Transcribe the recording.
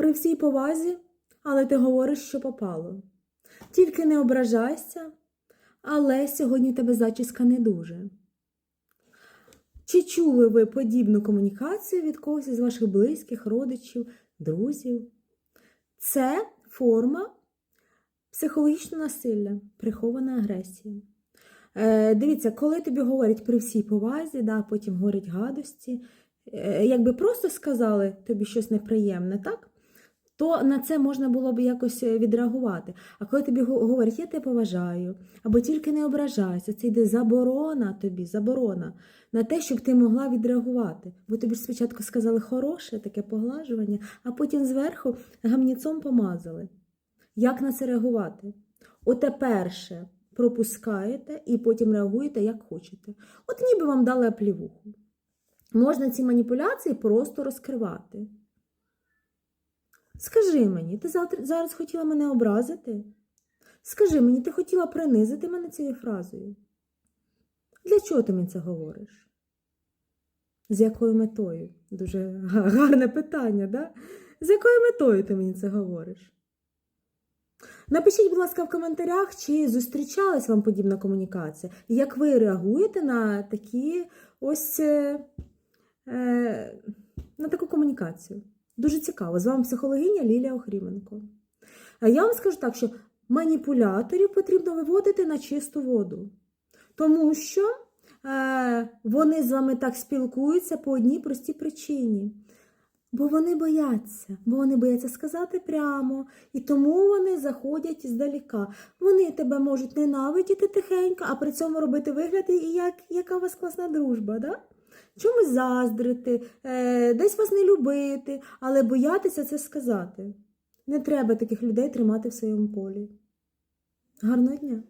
При всій повазі, але ти говориш, що попало. Тільки не ображайся, але сьогодні тебе зачіска не дуже. Чи чули ви подібну комунікацію від когось із ваших близьких, родичів, друзів? Це форма психологічного насилля, прихована агресія. Е, дивіться, коли тобі говорять при всій повазі, да, потім говорять гадості, е, якби просто сказали тобі щось неприємне, так? То на це можна було б якось е, відреагувати. А коли тобі говорять, я тебе поважаю, або тільки не ображайся, це йде заборона тобі, заборона на те, щоб ти могла відреагувати. Бо тобі ж спочатку сказали хороше, таке поглажування, а потім зверху гамніцом помазали. Як на це реагувати? Оте перше пропускаєте і потім реагуєте, як хочете. От ніби вам дали оплівуху. Можна ці маніпуляції просто розкривати. Скажи мені, ти завтра, зараз хотіла мене образити? Скажи мені, ти хотіла принизити мене цією фразою? Для чого ти мені це говориш? З якою метою? Дуже гарне питання, да? З якою метою ти мені це говориш? Напишіть, будь ласка, в коментарях, чи зустрічалась вам подібна комунікація, і як ви реагуєте на такі ось е, е, на таку комунікацію. Дуже цікаво. З вами психологиня Лілія Охріменко. А я вам скажу так, що маніпуляторів потрібно виводити на чисту воду, тому що е, вони з вами так спілкуються по одній простій причині. Бо вони бояться, бо вони бояться сказати прямо, і тому вони заходять здаліка. Вони тебе можуть ненавидіти тихенько, а при цьому робити вигляд, і як, яка у вас класна дружба, да? Чомусь заздрити, е, десь вас не любити, але боятися це сказати. Не треба таких людей тримати в своєму полі. Гарного дня!